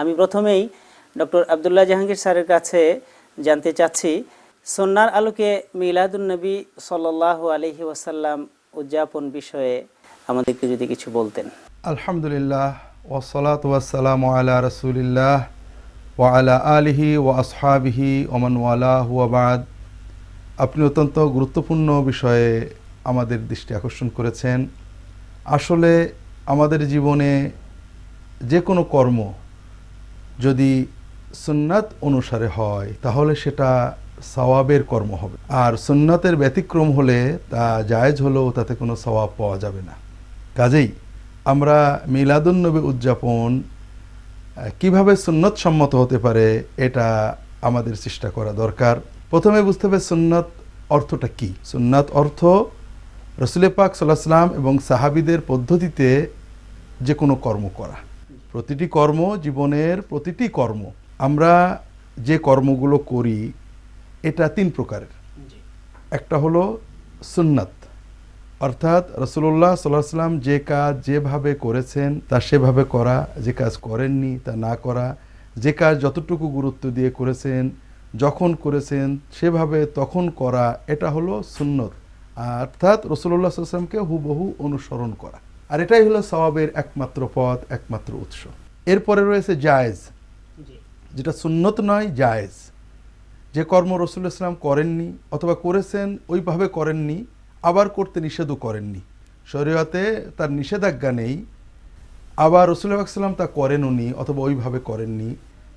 আমি প্রথমেই ডক্টর আবদুল্লাহ জাহাঙ্গীর স্যারের কাছে জানতে চাচ্ছি, সন্ন্যার আলোকে মিলাদুন্নবী সাল্লাহ আলহি ওয়াসাল্লাম উদযাপন বিষয়ে আমাদেরকে যদি কিছু বলতেন। আলহামদুলিল্লাহ ওসলাত ওয়াসালাম আলা রসুলিল্লাহ ওয়ালা আলিহি ও আসহাবিহি ওমান ওয়ালাহ ওয়াবাদ আপনি অত্যন্ত গুরুত্বপূর্ণ বিষয়ে আমাদের দৃষ্টি আকর্ষণ করেছেন। আসলে আমাদের জীবনে যে কোনো কর্ম যদি সুন্নাত অনুসারে হয়, তাহলে সেটা সওয়াবের কর্ম হবে। আর সুন্নাতের ব্যতিক্রম হলে তা জায়েজ হলেও তাতে কোনো সওয়াব পাওয়া যাবে না। কাজেই আমরা মিলাদুন্নবী উদযাপন কীভাবে সুন্নত সম্মত হতে পারে এটা আমাদের চেষ্টা করা দরকার। প্রথমে বুঝতে হবে সুন্নত অর্থটা কি। সুন্নাত অর্থ রসুল পাক সাল্লাহ সাল্লাম এবং সাহাবিদের পদ্ধতিতে যে কোনো কর্ম করা। প্রতিটি কর্ম জীবনের প্রতিটি কর্ম। আমরা যে কর্মগুলো করি এটা তিন প্রকারের। একটা হলো সুন্নাত। অর্থাৎ রসুল্লাহ সাল্লাহ সাল্লাম যে কাজ যেভাবে করেছেন তা সেভাবে করা যে কাজ করেননি তা না করা যে কাজ যতটুকু গুরুত্ব দিয়ে করেছেন যখন করেছেন সেভাবে তখন করা এটা হলো সুন্নত। অর্থাৎ রসুল্লাহ সাল্লামকে হুবহু অনুসরণ করা। আর এটাই হলো সওয়াবের একমাত্র পথ একমাত্র উৎস। এরপরে রয়েছে জায়েজ। যেটা সুন্নত নয় জায়েজ। যে কর্ম রসুল ইসলাম করেননি অথবা করেছেন ওইভাবে করেননি আবার করতে নিষেধও করেননি। শরীয়তে তার নিষেধাজ্ঞা নেই আবার রসুল সাল্লাম তা করেন উনি অথবা ওইভাবে করেননি।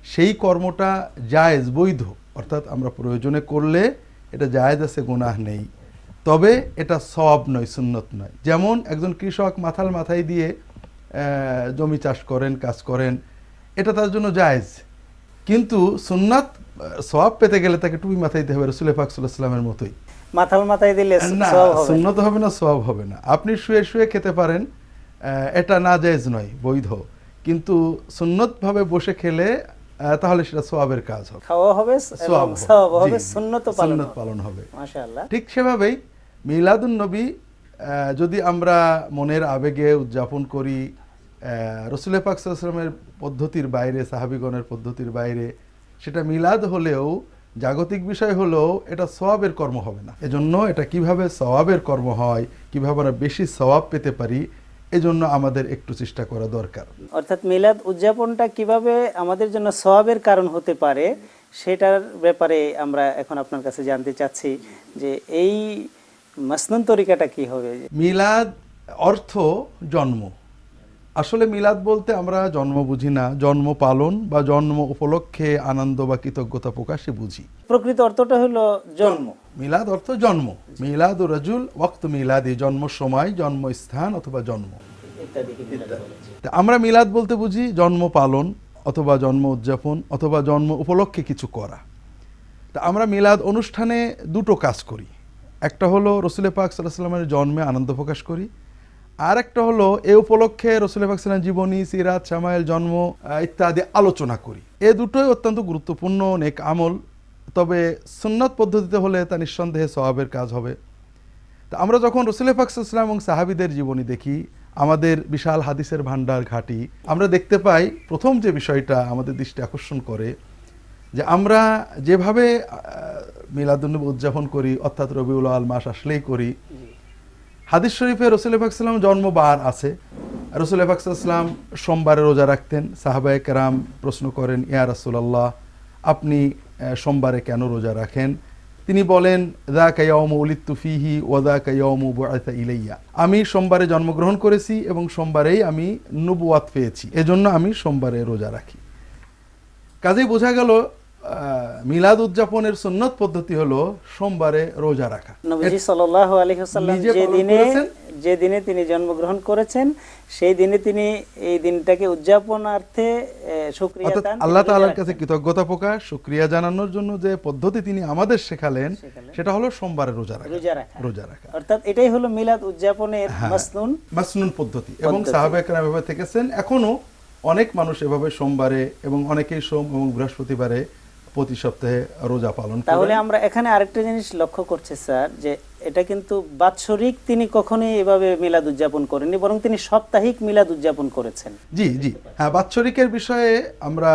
সেই কর্মটা জায়েজ বৈধ। অর্থাৎ আমরা প্রয়োজনে করলে এটা জায়েজ আছে গুনাহ নেই। তবে এটা সব নয় সুন্নত নয়। যেমন একজন কৃষক মাথাল মাথায় দিয়ে জমি চাষ করেন কাজ করেন এটা তার জন্য জায়েজ। কিন্তু সুন্নাত সব পেতে গেলে তাকে টুপি মাথায় দিতে হবে রসুল পাক সাল্লামের মতোই। মাথাল মাথায় দিলে না সুন্নত হবে না সওয়াব হবে না। আপনি শুয়ে শুয়ে খেতে পারেন আহ, এটা না জায়েজ নয় বৈধ। কিন্তু সুন্নত ভাবে বসে খেলে তাহলে সেটা সোয়াবের কাজ হবে। খাওয়া হবে সোয়াব হবে। সুন্নত পালন হবে। মাশাআল্লাহ। ঠিক সেভাবেই মিলাদুন নবী যদি আমরা মনের আবেগে উদযাপন করি রসুল পাক সাল্লামের পদ্ধতির বাইরে, সাহাবিগণের পদ্ধতির বাইরে, সেটা মিলাদ হলেও জাগতিক বিষয় হলেও এটা সওয়াবের কর্ম হবে না। এজন্য এটা কীভাবে সওয়াবের কর্ম হয়, কীভাবে আমরা বেশি সওয়াব পেতে পারি, এজন্য আমাদের একটু চেষ্টা করা দরকার। অর্থাৎ মিলাদ উদযাপনটা কীভাবে আমাদের জন্য সওয়াবের কারণ হতে পারে, সেটার ব্যাপারে আমরা এখন আপনার কাছে জানতে চাচ্ছি যে এই মাসনুন তরিকাটা কি হবে? মিলাদ অর্থ জন্ম। আসলে মিলাদ বলতে আমরা জন্ম বুঝি না জন্ম পালন বা জন্ম উপলক্ষে আনন্দ বা কৃতজ্ঞতা প্রকাশে বুঝি। প্রকৃত অর্থটা হলো জন্ম। মিলাদ অর্থ জন্ম। মিলাদ ও রাজুল ওয়াক্ত মিলাদি জন্ম সময় জন্মস্থান অথবা জন্ম। আমরা মিলাদ বলতে বুঝি জন্ম পালন অথবা জন্ম উদযাপন অথবা জন্ম উপলক্ষে কিছু করা। তা আমরা মিলাদ অনুষ্ঠানে দুটো কাজ করি। একটা হলো রসুল পাক সাল্লাহ সাল্লামের জন্মে আনন্দ প্রকাশ করি। আর একটা হলো এ উপলক্ষে রসুল পাক সাল্লাম জীবনী, সিরাত সামাইল জন্ম ইত্যাদি আলোচনা করি। এ দুটোই অত্যন্ত গুরুত্বপূর্ণ অনেক আমল, তবে সুন্নত পদ্ধতিতে হলে তা নিঃসন্দেহে স্বভাবের কাজ হবে। তা আমরা যখন রসুল পাকসাল্লাম এবং সাহাবিদের জীবনী দেখি, আমাদের বিশাল হাদিসের ভাণ্ডার ঘাটি, আমরা দেখতে পাই প্রথম যে বিষয়টা আমাদের দৃষ্টি আকর্ষণ করে যে আমরা যেভাবে মিলাদুন্নবী উদযাপন করি অর্থাৎ রবিউল আল মাস আসলেই করি। হাদিস শরীফে রসুল পাকসাল্লাম জন্মবার আছে। রসুল পাকসাল্লাম সোমবারে রোজা রাখতেন। সাহাবায়ে কেরাম প্রশ্ন করেন ইয়া রাসুলাল্লাহ আপনি সোমবারে কেন রোজা রাখেন? তিনি বলেন দা কাইয়ম উলিত্তু ফিহি ওদা কাইয়ম বুআতা ইলাইয়া। আমি সোমবারে জন্মগ্রহণ করেছি এবং সোমবারেই আমি নবুয়াত পেয়েছি। এজন্য আমি সোমবারে রোজা রাখি। কাজেই বোঝা গেল মিলাদ উদযাপনের সুন্নত পদ্ধতি হলো সোমবারে রোজা রাখা। নবীজি সাল্লাল্লাহু আলাইহি ওয়াসাল্লাম যে দিনে যে দিনে তিনি জন্মগ্রহণ করেছেন সেই দিনে তিনি এই দিনটাকে উদযাপনার্থে শুকরিয়া অর্থাৎ দান আল্লাহ তাআলার কাছে কৃতজ্ঞতা প্রকাশ শুক্রিয়া জানানোর জন্য যে পদ্ধতি তিনি আমাদের শেখালেন। সেটা হলো সোমবারে রোজা রাখা। রোজা রাখা। রোজা রাখা। অর্থাৎ এটাই হলো মিলাদ উদযাপনের হ্যাঁ। মাসনুন মাসনুন পদ্ধতি। এবং। সাহাবা একরাম এভাবে থেকেছেন। এখনও অনেক মানুষ এভাবে সোমবারে এবং অনেকেই সোম এবং বৃহস্পতিবারে প্রতি সপ্তাহে রোজা পালন তাহলে আমরা এখানে আরেকটা জিনিস লক্ষ্য করছি স্যার যে এটা কিন্তু বাৎসরিক তিনি কখনোই এভাবে মিলাদ উদযাপন করেননি বরং তিনি সাপ্তাহিক মিলাদ উদযাপন করেছেন। জি জি। হ্যাঁ বাৎসরিকের বিষয়ে আমরা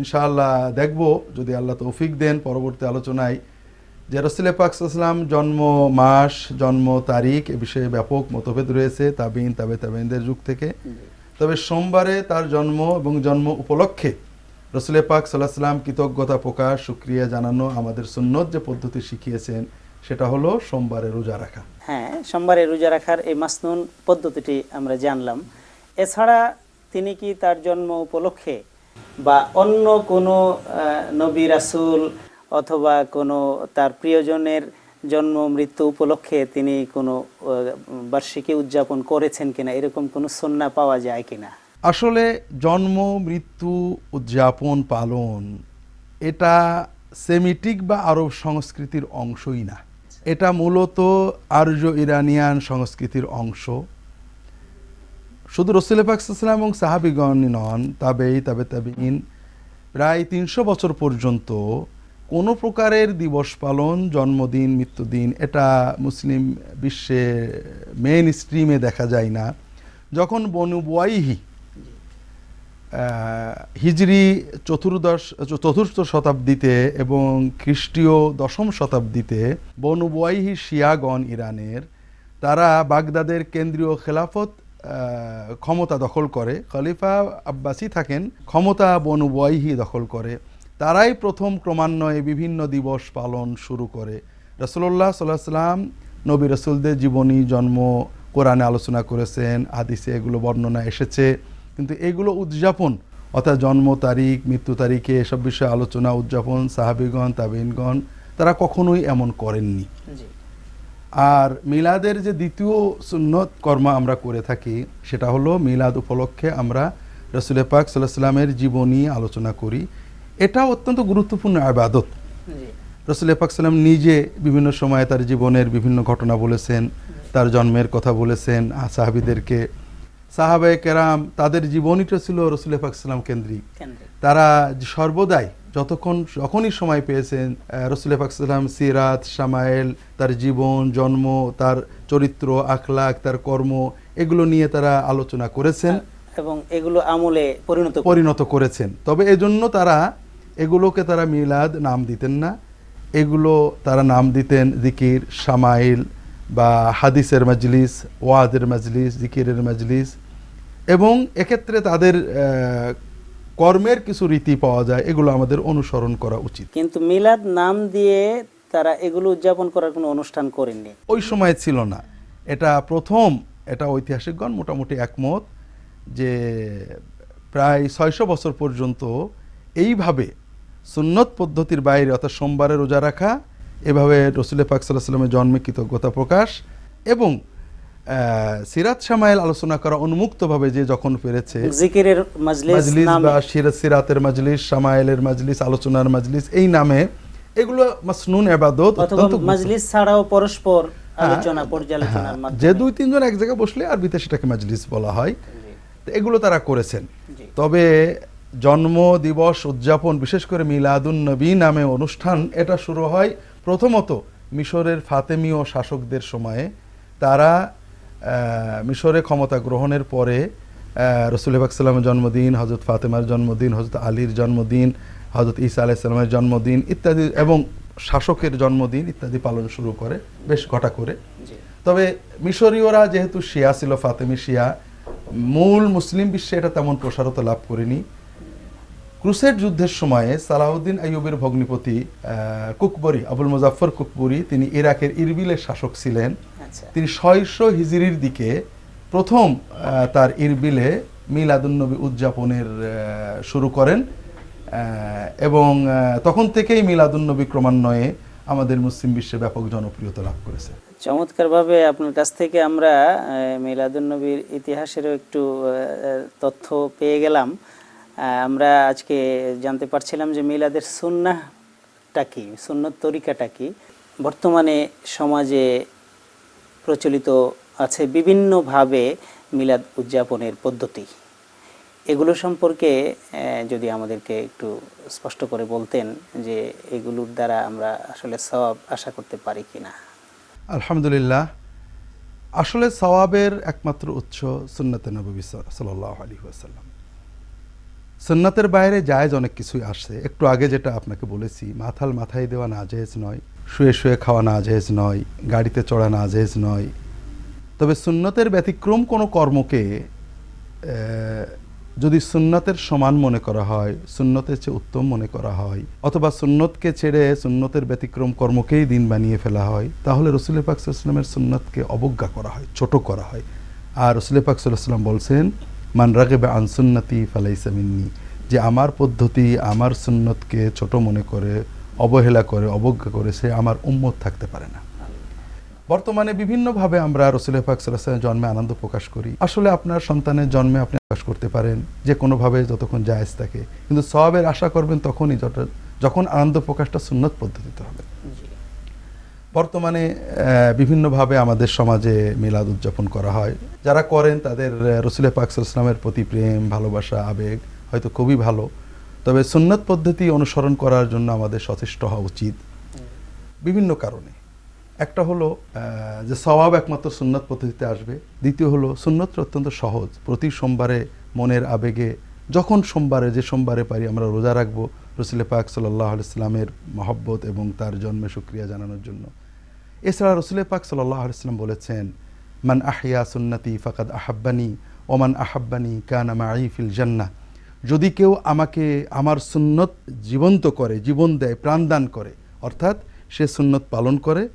ইনশাআল্লাহ দেখব যদি আল্লাহ তৌফিক দেন পরবর্তী আলোচনায়। যে রসুল পাকসাল্লাম জন্ম মাস জন্ম তারিখ এ বিষয়ে ব্যাপক মতভেদ রয়েছে তাবিন তাবে তাবিনদের যুগ থেকে। তবে সোমবারে তার জন্ম এবং জন্ম উপলক্ষে রসুল পাক সাল্লাহ সাল্লাম কৃতজ্ঞতা প্রকাশ সুক্রিয়া জানানো আমাদের সুন্নত যে পদ্ধতি শিখিয়েছেন, সেটা হলো সোমবারে রোজা রাখা। হ্যাঁ সোমবারে রোজা রাখার এই মাসনুন পদ্ধতিটি আমরা জানলাম। এছাড়া তিনি কি তার জন্ম উপলক্ষে বা অন্য কোনো নবী রাসুল অথবা কোনো তার প্রিয়জনের জন্ম, মৃত্যু উপলক্ষে তিনি কোনো বার্ষিকী উদযাপন করেছেন কিনা, এরকম কোনো সন্না পাওয়া যায় কিনা? আসলে জন্ম মৃত্যু উদযাপন পালন এটা সেমিটিক বা আরব সংস্কৃতির অংশই না। এটা মূলত আর্য ইরানিয়ান সংস্কৃতির অংশ। শুধু রসুল পাকসাল্লাম এবং সাহাবিগণ নন তাবেই তাবে তাবিন প্রায় তিনশো বছর পর্যন্ত কোনো প্রকারের দিবস পালন জন্মদিন মৃত্যুদিন এটা মুসলিম বিশ্বে মেন স্ট্রিমে দেখা যায় না। যখন বনু বুয়াইহি হিজরি চতুর্দশ, চতুর্থ শতাব্দীতে এবং খ্রিস্টীয় দশম শতাব্দীতে বনু বুয়াইহি শিয়াগণ ইরানের, তারা বাগদাদের কেন্দ্রীয় খেলাফত ক্ষমতা দখল করে। খলিফা আব্বাসি থাকেন, ক্ষমতা বনু বুয়াইহি দখল করে। তারাই প্রথম ক্রমান্বয়ে বিভিন্ন দিবস পালন শুরু করে। রসুল্লাহ সাল্লাহ সাল্লাম নবী রসুলদের জীবনী, জন্ম, কোরআনে আলোচনা করেছেন, হাদিসে এগুলো বর্ণনা এসেছে। কিন্তু এগুলো উদযাপন অর্থাৎ জন্ম তারিখ মৃত্যু তারিখে এসব বিষয়ে আলোচনা উদযাপন সাহাবিগণ তাবিনগণ তারা কখনোই এমন করেননি। আর মিলাদের যে দ্বিতীয় সুন্নত কর্ম আমরা করে থাকি সেটা হলো মিলাদ উপলক্ষে আমরা রসুল পাক সাল্লাহ সাল্লামের জীবনী আলোচনা করি। এটা অত্যন্ত গুরুত্বপূর্ণ আবাদত। জি। রসুল পাক সাল্লাম নিজে বিভিন্ন সময়ে তার জীবনের বিভিন্ন ঘটনা বলেছেন তার জন্মের কথা বলেছেন সাহাবিদেরকে সাহাবায়ে কেরাম তাদের জীবনীটা ছিল রসুল পাক সাল্লাম কেন্দ্রিক। তারা সর্বদাই যতক্ষণ যখনই সময় পেয়েছেন রসুল পাকসাল্লাম সিরাত সামায়েল তার জীবন জন্ম তার চরিত্র আখলাখ তার কর্ম এগুলো নিয়ে তারা আলোচনা করেছেন। এবং এগুলো আমলে পরিণত পরিণত করেছেন। তবে এজন্য তারা এগুলোকে তারা মিলাদ নাম দিতেন না। এগুলো তারা নাম দিতেন জিকির সামাইল বা হাদিসের মজলিস ওয়াদের মজলিস জিকিরের মজলিস এবং এক্ষেত্রে তাদের কর্মের কিছু রীতি পাওয়া যায় এগুলো আমাদের অনুসরণ করা উচিত। কিন্তু মিলাদ নাম দিয়ে তারা এগুলো উদযাপন করার কোনো অনুষ্ঠান করেননি। ওই সময় ছিল না। এটা প্রথম এটা ঐতিহাসিকগণ মোটামুটি একমত যে প্রায় ছয়শো বছর পর্যন্ত এইভাবে সুন্নত পদ্ধতির বাইরে অর্থাৎ সোমবারে রোজা রাখা এভাবে রসুল পাক সাল্লাহ সাল্লামের জন্মে কৃতজ্ঞতা প্রকাশ এবং সিরাত সামাইল আলোচনা করা উন্মুক্তভাবে যে যখন পেরেছে জিকিরের মাজলিস মজলিস বা সিরাত সিরাতের মজলিস সামাইলের মজলিস আলোচনার মজলিস এই নামে এগুলো মাসনুন অত্যন্ত গুরুত্ব- মাজলিস ছাড়াও পরস্পর হ্যাঁ, আলোচনা পর্যালোচনার হ্যাঁ, মাধ্যমে। যে দুই তিনজন এক জায়গায় বসলে আরবিতে সেটাকে মজলিস বলা হয়। এগুলো তারা করেছেন। তবে জন্ম দিবস উদযাপন বিশেষ করে মিলাদুন নবী নামে অনুষ্ঠান এটা শুরু হয় প্রথমত মিশরের ফাতেমীয় শাসকদের সময়ে। তারা মিশরে ক্ষমতা গ্রহণের পরে রসুল সাল্লামের জন্মদিন হজরত ফাতেমার জন্মদিন হজরত আলীর জন্মদিন হজরত ঈসা আলাইসাল্লামের জন্মদিন ইত্যাদি এবং শাসকের জন্মদিন ইত্যাদি পালন শুরু করে বেশ ঘটা করে। তবে মিশরীয়রা যেহেতু শিয়া ছিল ফাতেমি শিয়া মূল মুসলিম বিশ্বে এটা তেমন প্রসারতা লাভ করেনি। ক্রুসেড যুদ্ধের সময়ে সালাউদ্দিন আইয়ুবের ভগ্নিপতি কুকবরি আবুল মুজাফর কুকবরি তিনি ইরাকের ইরবিলের শাসক ছিলেন। তিনি ছয়শো হিজরির দিকে প্রথম তার ইরবিলে মিলাদুন্নবী উদযাপনের শুরু করেন এবং তখন থেকেই মিলাদুন্নবী ক্রমান্বয়ে আমাদের মুসলিম বিশ্বে ব্যাপক জনপ্রিয়তা লাভ করেছে। চমৎকারভাবে আপনার কাছ থেকে আমরা মিলাদুন্নবীর ইতিহাসেরও একটু তথ্য পেয়ে গেলাম। আমরা আজকে জানতে পারছিলাম যে মিলাদের সুন্নাহটা কি সুন্নত তরিকাটা কি। বর্তমানে সমাজে প্রচলিত আছে বিভিন্নভাবে মিলাদ উদযাপনের পদ্ধতি। এগুলো সম্পর্কে যদি আমাদেরকে একটু স্পষ্ট করে বলতেন যে এগুলোর দ্বারা আমরা আসলে সওয়াব আশা করতে পারি কি না আলহামদুলিল্লাহ। আসলে সওয়াবের একমাত্র উৎস সুন্নতে নবী সাল্লাহ আলী বাইরে জায়েজ অনেক কিছুই আসে। একটু আগে যেটা আপনাকে বলেছি, মাথাল মাথায় দেওয়া না জায়েজ নয়। শুয়ে শুয়ে খাওয়া না জায়েজ নয়, গাড়িতে চড়া না জায়েজ নয়। তবে সুন্নতের ব্যতিক্রম কোনো কর্মকে যদি সুন্নতের সমান মনে করা হয়, সুন্নতের চেয়ে উত্তম মনে করা হয়, অথবা সুন্নতকে ছেড়ে সুন্নতের ব্যতিক্রম কর্মকেই দিন বানিয়ে ফেলা হয়, তাহলে রসুল পাক সাল্লামের সুন্নতকে অবজ্ঞা করা হয়, ছোট করা হয়। আর রসুল পাক সাল্লাম বলছেন, মান রাগেবে আনসুন্নতি ফালাইসা মিন্নি যে আমার পদ্ধতি আমার সুন্নতকে ছোট মনে করে অবহেলা করে অবজ্ঞা করে সে আমার উম্মত থাকতে পারে না। বর্তমানে বিভিন্নভাবে আমরা রসুল পাক জন্মে আনন্দ প্রকাশ করি। আসলে আপনার সন্তানের জন্মে আপনি প্রকাশ করতে পারেন যে কোনোভাবে যতক্ষণ জায়েজ থাকে। কিন্তু সবের আশা করবেন তখনই যখন আনন্দ প্রকাশটা সুন্নত পদ্ধতিতে হবে। বর্তমানে বিভিন্নভাবে আমাদের সমাজে মিলাদ উদযাপন করা হয়। যারা করেন তাদের রসুল পাক সাল্লামের প্রতি প্রেম ভালোবাসা আবেগ হয়তো খুবই ভালো। তবে সুন্নত পদ্ধতি অনুসরণ করার জন্য আমাদের সচেষ্ট হওয়া উচিত। বিভিন্ন কারণে। একটা হলো যে স্বভাব একমাত্র সুন্নত পদ্ধতিতে আসবে। দ্বিতীয় হলো সুন্নত অত্যন্ত সহজ। প্রতি সোমবারে মনের আবেগে, যখন সোমবারে, যে সোমবারে পারি আমরা রোজা রাখব, রসুল পাক সাল্লাহ ইসলামের মহব্বত এবং তার জন্মে সুক্রিয়া জানানোর জন্য। এছাড়া রসুল পাক সাল্লাহ ইসলাম বলেছেন, মান আহিয়া সুন্নতি ফাকাদ আহাব্বানি, ওমান আহাব্বানি কানা মাই ফিল জান্নাহ। যদি কেউ আমাকে আমার সুন্নত জীবন্ত করে জীবন দেয় প্রাণদান করে অর্থাৎ সে সুন্নত পালন করে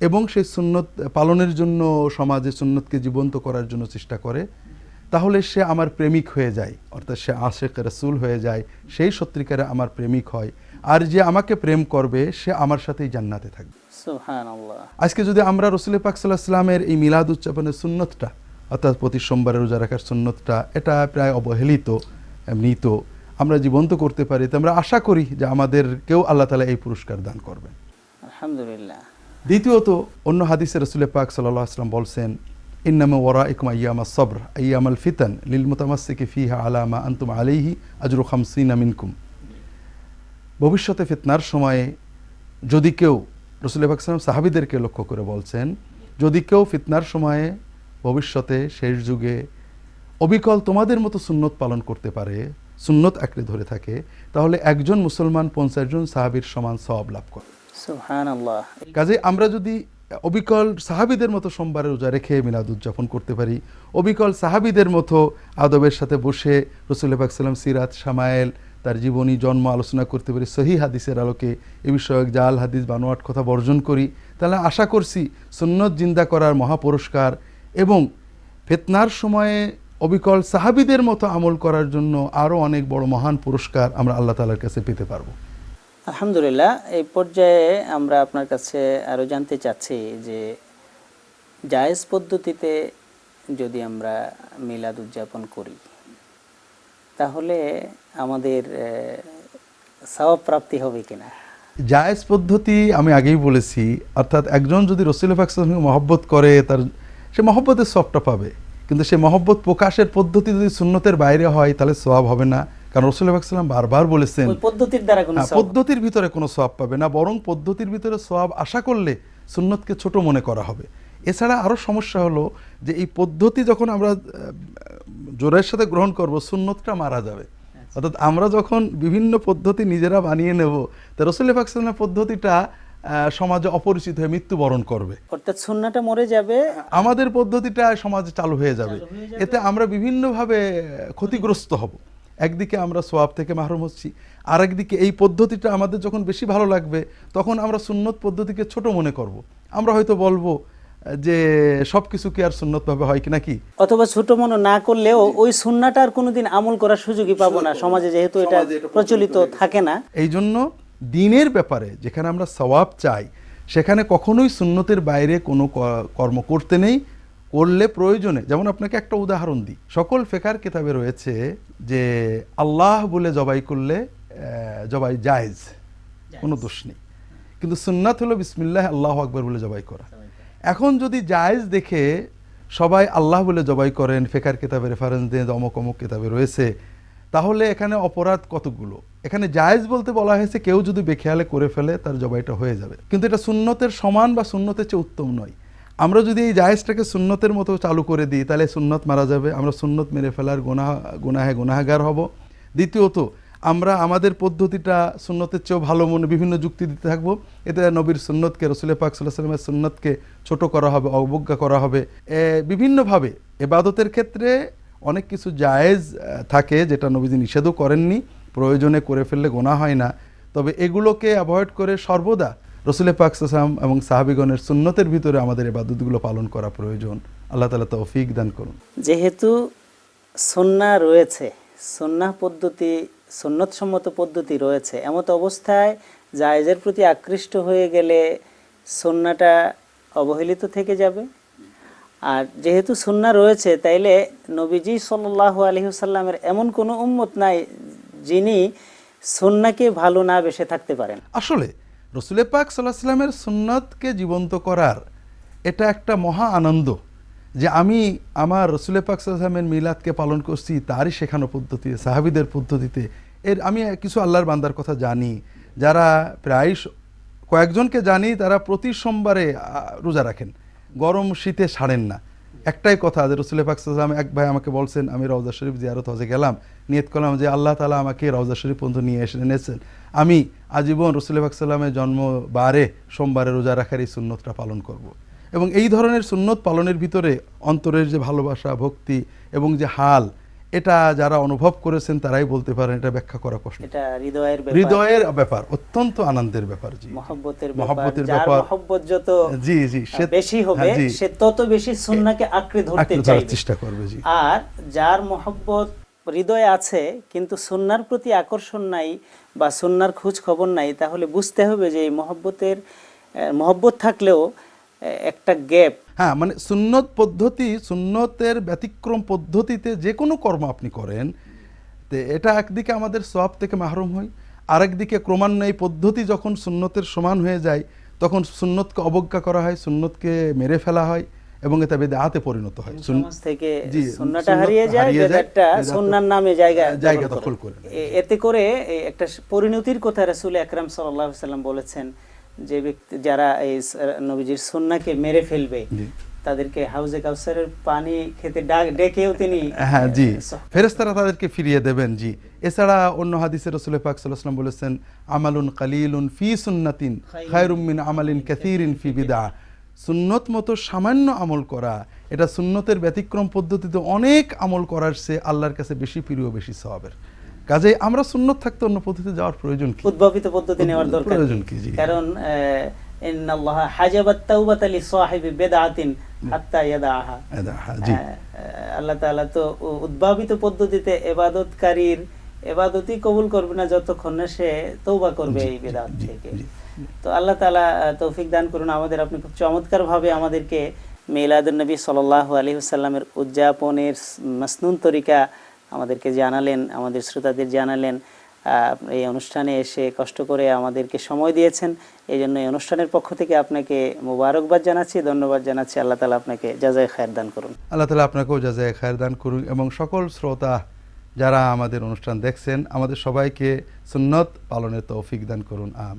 এবং সেই সুন্নত পালনের জন্য সমাজে সুন্নতকে জীবন্ত করার জন্য চেষ্টা করে তাহলে সে আমার প্রেমিক হয়ে যায় অর্থাৎ সে আশেক রসুল হয়ে যায় সেই সত্যিকারে আমার প্রেমিক হয়। আর যে আমাকে প্রেম করবে সে আমার সাথেই জান্নাতে থাকবে। আজকে যদি আমরা রসুল পাক সাল্লাহ সাল্লামের এই মিলাদ উদযাপনের সুন্নতটা অর্থাৎ প্রতি সোমবারে রোজা রাখার সুন্নতটা এটা প্রায় অবহেলিত মৃত আমরা জীবন্ত করতে পারি তো আমরা আশা করি যে আমাদেরকেও আল্লাহ তালা এই পুরস্কার দান করবেন। আলহামদুলিল্লাহ। দ্বিতীয়ত অন্য হাদিসে রসুল পাক সাল্লাহ আসলাম বলছেন ইন্নামে ওরা ইকুম আয়ামা সবর আয়াম আল ফিতান লিল মুতামাসিকে ফিহা আলামা আন্তুম আলাইহি আজরু খামসিনা মিনকুম। ভবিষ্যতে ফিতনার সময়ে যদি কেউ রসুল পাক সাল্লাম সাহাবিদেরকে লক্ষ্য করে বলছেন যদি কেউ ফিতনার সময়ে ভবিষ্যতে শেষ যুগে অবিকল তোমাদের মতো সুন্নত পালন করতে পারে সুন্নত আঁকড়ে ধরে থাকে তাহলে একজন মুসলমান পঞ্চাশ জন সাহাবির সমান সব লাভ করে। কাজে আমরা যদি অবিকল সাহাবিদের মতো সোমবারে রোজা রেখে মিলাদ উদযাপন করতে পারি অবিকল সাহাবিদের মতো আদবের সাথে বসে রসুল সাল্লাম সিরাত সামায়েল তার জীবনী জন্ম আলোচনা করতে পারি সহি হাদিসের আলোকে এ বিষয়ক জাল হাদিস বানোয়াট কথা বর্জন করি তাহলে আশা করছি সুন্নত জিন্দা করার মহাপুরস্কার এবং ফেতনার সময়ে অবিকল সাহাবিদের মতো আমল করার জন্য আরও অনেক বড় মহান পুরস্কার আমরা আল্লাহ তালার কাছে পেতে পারব। আলহামদুলিল্লাহ এই পর্যায়ে আমরা আপনার কাছে আরও জানতে চাচ্ছি যে জায়েজ পদ্ধতিতে যদি আমরা মিলাদ উদযাপন করি তাহলে আমাদের সওয়াব প্রাপ্তি হবে কিনা? জায়েজ পদ্ধতি আমি আগেই বলেছি অর্থাৎ একজন যদি রসুল ফাকসালকে মহব্বত করে তার সে মহব্বতের সবটা পাবে। কিন্তু সে মহব্বত প্রকাশের পদ্ধতি যদি সুন্নতের বাইরে হয় তাহলে সোয়াব হবে না। কারণ রসুল ফাকসালাম বারবার বলেছেন পদ্ধতির দ্বারা হ্যাঁ, পদ্ধতির ভিতরে কোনো সোয়াব পাবে না বরং পদ্ধতির ভিতরে সোয়াব আশা করলে সুন্নতকে ছোট মনে করা হবে। এছাড়া আরও সমস্যা হলো যে এই পদ্ধতি যখন আমরা জোরের সাথে গ্রহণ করব সুন্নতটা মারা যাবে। অর্থাৎ আমরা যখন বিভিন্ন পদ্ধতি নিজেরা বানিয়ে নেব তা রসুল ফাকসালামের পদ্ধতিটা সমাজে অপরিচিত হয়ে মৃত্যুবরণ করবে। অর্থাৎ সুন্নাটা মরে যাবে। আমাদের পদ্ধতিটা সমাজে চালু হয়ে যাবে। এতে আমরা বিভিন্নভাবে ক্ষতিগ্রস্ত হব। একদিকে আমরা সোয়াব থেকে মাহরুম হচ্ছি আর একদিকে এই পদ্ধতিটা আমাদের যখন বেশি ভালো লাগবে তখন আমরা সুন্নত পদ্ধতিকে ছোট মনে করব। আমরা হয়তো বলব যে সব কিছু কি আর সুন্নতভাবে হয় কি নাকি? অথবা ছোট মনে না করলেও ওই সুন্নাটা আর কোনোদিন আমল করার সুযোগই পাবো না। সমাজে যেহেতু এটা প্রচলিত থাকে না। এই জন্য দিনের ব্যাপারে যেখানে আমরা সওয়াব চাই সেখানে কখনোই সুন্নতের বাইরে কোনো কর্ম করতে নেই করলে প্রয়োজনে। যেমন আপনাকে একটা উদাহরণ দিই। সকল ফেকার কিতাবে রয়েছে যে আল্লাহ বলে জবাই করলে জবাই জায়েজ কোনো দোষ নেই। কিন্তু সুন্নাত হলো বিসমিল্লাহ আল্লাহ আকবর বলে জবাই করা। এখন যদি জায়েজ দেখে সবাই আল্লাহ বলে জবাই করেন ফেকার কিতাবে রেফারেন্স দিয়ে যে অমক অমক কিতাবে রয়েছে তাহলে এখানে অপরাধ কতগুলো? এখানে জায়েজ বলতে বলা হয়েছে, কেউ যদি বেখেয়ালে করে ফেলে, তার জবাইটা হয়ে যাবে। কিন্তু এটা সুন্নতের সমান বা সুন্নতের চেয়ে উত্তম নয়। আমরা যদি এই জায়েজটাকে সুন্নতের মতো চালু করে দিই, তাহলে সুন্নত মারা যাবে। আমরা সুন্নত মেরে ফেলার গোনা, গুনাহে গুনাহগার হব। দ্বিতীয়ত, আমরা আমাদের পদ্ধতিটা সুন্নতের চেয়েও ভালো মনে বিভিন্ন যুক্তি দিতে থাকব। এতে নবীর সুন্নতকে রসুল পাক সাল্লামের সুন্নতকে ছোট করা হবে, অবজ্ঞা করা হবে। বিভিন্নভাবে এবাদতের ক্ষেত্রে অনেক কিছু জায়েজ থাকে যেটা নবীজি নিষেধও করেননি, প্রয়োজনে করে ফেললে গোনা হয় না। তবে এগুলোকে অ্যাভয়েড করে সর্বদা রসুলের পাক সাল্লাম এবং সাহাবিগণের সুন্নতের ভিতরে আমাদের এবাদতগুলো পালন করা প্রয়োজন। আল্লাহ তালা তৌফিক দান করুন। যেহেতু সন্না রয়েছে, সন্না পদ্ধতি সন্ন্যতসম্মত পদ্ধতি রয়েছে, এমত অবস্থায় জায়েজের প্রতি আকৃষ্ট হয়ে গেলে সন্নাটা অবহেলিত থেকে যাবে। আর যেহেতু সুন্না রয়েছে, তাইলে নবীজি সাল্লাহ আলহিহসাল্লামের এমন কোনো উম্মত নাই যিনি সন্নাকে ভালো না বেসে থাকতে পারেন। আসলে রসুলের পাক সাল্লাহ সাল্লামের সুন্নতকে জীবন্ত করার এটা একটা মহা আনন্দ যে আমি আমার রসুলের পাক সাল্লামের মিলাদকে পালন করছি, তারই শেখানো পদ্ধতিতে সাহাবিদের পদ্ধতিতে। এর আমি কিছু আল্লাহর বান্দার কথা জানি, যারা প্রায় কয়েকজনকে জানি তারা প্রতি সোমবারে রোজা রাখেন। গরম শীতে সারেন না। একটাই কথা যে রসুল পাক সাল্লাম এক ভাই আমাকে বলছেন, আমি রওজা শরীফ জিয়ারত হজে গেলাম। নিয়ত করলাম যে আল্লাহ তালা আমাকে রওজা শরীফ পর্যন্ত নিয়ে এসে এনেছেন। আমি আজীবন রসুল পাক জন্মবারে জন্ম বারে সোমবারে রোজা রাখার এই সুন্নতটা পালন করব। এবং এই ধরনের সুন্নত পালনের ভিতরে অন্তরের যে ভালোবাসা, ভক্তি এবং যে হাল এটা যারা অনুভব করেছেন তারাই বলতে পারেন এটা ব্যাখ্যা করা কষ্ট এটা হৃদয়ের ব্যাপার। হৃদয়ের ব্যাপার অত্যন্ত আনন্দের ব্যাপার জি। মহব্বতের মহব্বতের ব্যাপার। মহব্বত যত জি জি সে বেশি হবে হ্যাঁ, সে তত বেশি সুন্নাকে আঁকড়ে ধরতে চাইবে। চেষ্টা করবে জি। আর যার মহব্বত হৃদয়ে আছে কিন্তু সুন্নার প্রতি আকর্ষণ নাই বা সুন্নার খোঁজ খবর নাই তাহলে বুঝতে হবে যে এই মহব্বতের মহব্বত থাকলেও একটা গ্যাপ হ্যাঁ মানে সুন্নত পদ্ধতি সুন্নতের ব্যতিক্রম পদ্ধতিতে যে কোনো কর্ম আপনি করেন তো এটা একদিকে আমাদের সব থেকে মাহরুম হয় আরেকদিকে ক্রমান্বয়ে পদ্ধতি যখন সুন্নতের সমান হয়ে যায় তখন সুন্নতকে অবজ্ঞা করা হয় সুন্নতকে মেরে ফেলা হয় এবং এটা বেদাতে পরিণত হয় থেকে সুন্নাটা হারিয়ে যায় বেদাতটা সুন্নার নামে জায়গা জায়গা দখল করে। এতে করে একটা পরিণতির কথা রাসূল আকরাম সাল্লাল্লাহু আলাইহি সাল্লাম বলেছেন যে ব্যক্তি যারা এই নবীজির সুন্নাহকে মেরে ফেলবে তাদেরকে হাউজে কাউসারের পানি খেতে ডেকেও তিনি হ্যাঁ জি। ফেরেস্তারা তাদেরকে ফিরিয়ে দেবেন জি। এছাড়া অন্য হাদিসে রসুল পাক সাল্লাম বলেছেন আমালুন কালিলুন ফি সুন্নাতিন খায়রুম মিন আমালিন কাসীরিন ফি বিদা সুন্নত মতো সামান্য আমল করা এটা সুন্নতের ব্যতিক্রম পদ্ধতিতে অনেক আমল করার সে আল্লাহর কাছে বেশি প্রিয় বেশি সওয়াবের। কাজে আমরা সুন্নত থাকতে অন্য পদ্ধতিতে যাওয়ার প্রয়োজন কি? উদ্ভাবিত পদ্ধতি নেওয়ার দরকার প্রয়োজন কি। কারণ ইন্নাল্লাহ হাজাবাত তাওবাতা লিসাহিবি বিদআতিন হাত্তা ইয়াদাহা হ্যাঁ, জি। আহ, আল্লাহ তাআলা তো উদ্ভাবিত পদ্ধতিতে এবাদতকারীর এবাদতই কবুল করবে না যতক্ষণ না সে তৌবা করবে এই বেদাত জি, থেকে। তো আল্লাহ তাআলা তৌফিক দান করুন। আমাদের আপনি খুব চমৎকার ভাবে আমাদেরকে মিলাদুন নবী সাল্লাল্লাহু আলাইহি ওয়াসাল্লামের উদযাপনের মাসনুন তরিকা আমাদেরকে জানালেন, আমাদের শ্রোতাদের জানালেন এই অনুষ্ঠানে এসে কষ্ট করে আমাদেরকে সময় দিয়েছেন। এই জন্য এই অনুষ্ঠানের পক্ষ থেকে আপনাকে মোবারকবাদ জানাচ্ছি, ধন্যবাদ জানাচ্ছি। আল্লাহ তালা আপনাকে যাজাই খায়ের দান করুন। আল্লাহ তালা আপনাকেও যাজায় খায়ের দান করুন এবং সকল শ্রোতা যারা আমাদের অনুষ্ঠান দেখছেন, আমাদের সবাইকে সুন্নত পালনের তৌফিক দান করুন। আম